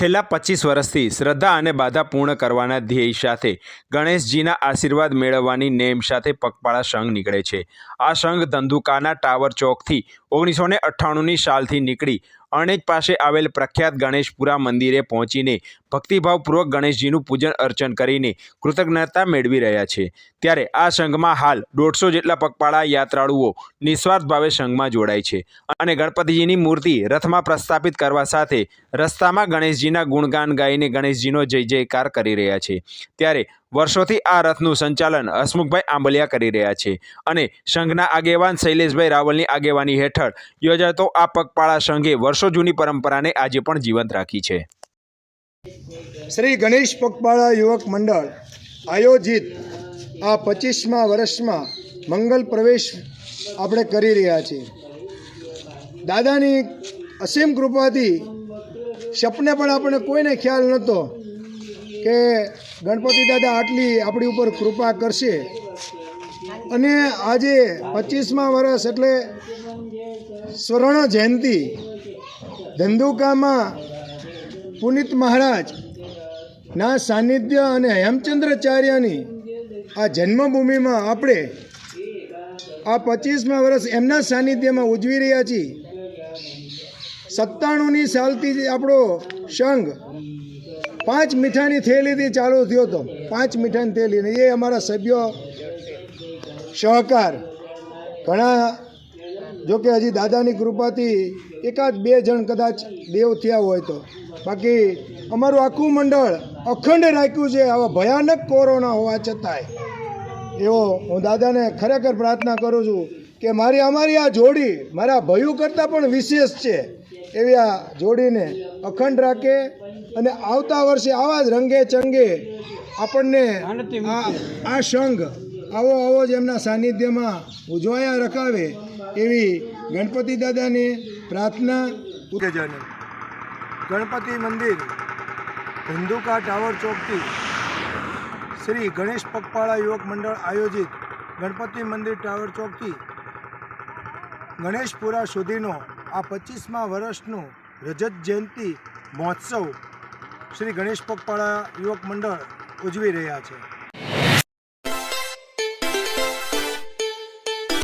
છેલ્લા પચીસ વર્ષથી શ્રદ્ધા અને બાધા પૂર્ણ કરવાના ધ્યેય સાથે ગણેશજીના આશીર્વાદ મેળવવાની નેમ સાથે પગપાળા સંઘ નીકળે છે. આ સંઘ ધંધુકાના ટાવર ચોકથી ઓગણીસો ને અઠ્ઠાણુંની સાલથી નીકળી અણેજ પાસે આવેલ પ્રખ્યાત ગણેશપુરા મંદિરે પહોંચીને ભક્તિભાવપૂર્વક ગણેશજીનું પૂજન અર્ચન કરીને કૃતજ્ઞતા મેળવી રહ્યા છે. ત્યારે આ સંઘમાં હાલ દોઢસો જેટલા પગપાળા યાત્રાળુઓ નિસ્વાર્થ ભાવે સંઘમાં જોડાય છે અને ગણપતિજીની મૂર્તિ રથમાં પ્રસ્થાપિત કરવા સાથે રસ્તામાં ગણેશજીના ગુણગાન ગાઈને ગણેશજીનો જય જયકાર કરી રહ્યા છે. ત્યારે વર્ષોથી આ રથનું સંચાલન હસમુખભાઈ આંબલિયા કરી રહ્યા છે અને સંઘના આગેવાન શૈલેષભાઈ રાવલની આગેવાની હેઠળ યોજાતો આ પગપાળા સંઘે વર્ષો જૂની પરંપરાને આજે પણ જીવંત રાખી છે. શ્રી ગણેશ પગપાળા યુવક મંડળ આયોજિત આ પચીસમા વર્ષમાં મંગલ પ્રવેશ આપણે કરી રહ્યા છીએ. દાદાની અસીમ કૃપાથી સપને પણ આપણે કોઈને ખ્યાલ નહોતો કે ગણપતિ દાદા આટલી આપણી ઉપર કૃપા કરશે. અને આજે પચીસમા વર્ષ એટલે સ્વર્ણ જયંતિ. ધંધુકામાં પુનિત મહારાજ ના સાનિધ્ય અને હેમચંદ્રાચાર્યની આ જન્મભૂમિમાં આપણે આ પચીસમા વર્ષ એમના સાનિધ્યમાં ઉજવી રહ્યા છીએ. સત્તાણુંની સાલથી આપણો સંઘ પાંચ મીઠાની થેલીથી ચાલુ થયો હતો પાંચ મીઠાની થેલીને એ અમારા સભ્યો સહકાર. ઘણા જોકે હજી દાદાની કૃપાથી એકાદ બે જણ કદાચ દેવ થયા હોય તો. બાકી અમારું આખું મંડળ અખંડ રાખ્યું છે, આવા ભયાનક કોરોના હોવા છતાંય. એવો હું દાદાને ખરેખર પ્રાર્થના કરું છું કે મારી, અમારી આ જોડી મારા ભયું કરતાં પણ વિશેષ છે. એવી આ જોડીને અખંડ રાખે અને આવતા વર્ષે આવા જ રંગે ચંગે આપણને આ આ સંઘ આવો આવો જ એમના સાનિધ્યમાં ઉજવાયા રખાવે એવી ગણપતિ દાદાની પ્રાર્થના ઉત્તેજન ગણપતિ મંદિર ધંધુકા ટાવર ચોકથી શ્રી ગણેશ પગપાળા યુવક મંડળ આયોજિત ગણપતિ મંદિર ટાવર ચોકથી ગણેશપુરા સુધીનો આ પચીસમા વર્ષનું રજત જયંતિ મહોત્સવ શ્રી ગણેશ પગપાળા યુવક મંડળ ઉજવી રહ્યા છે.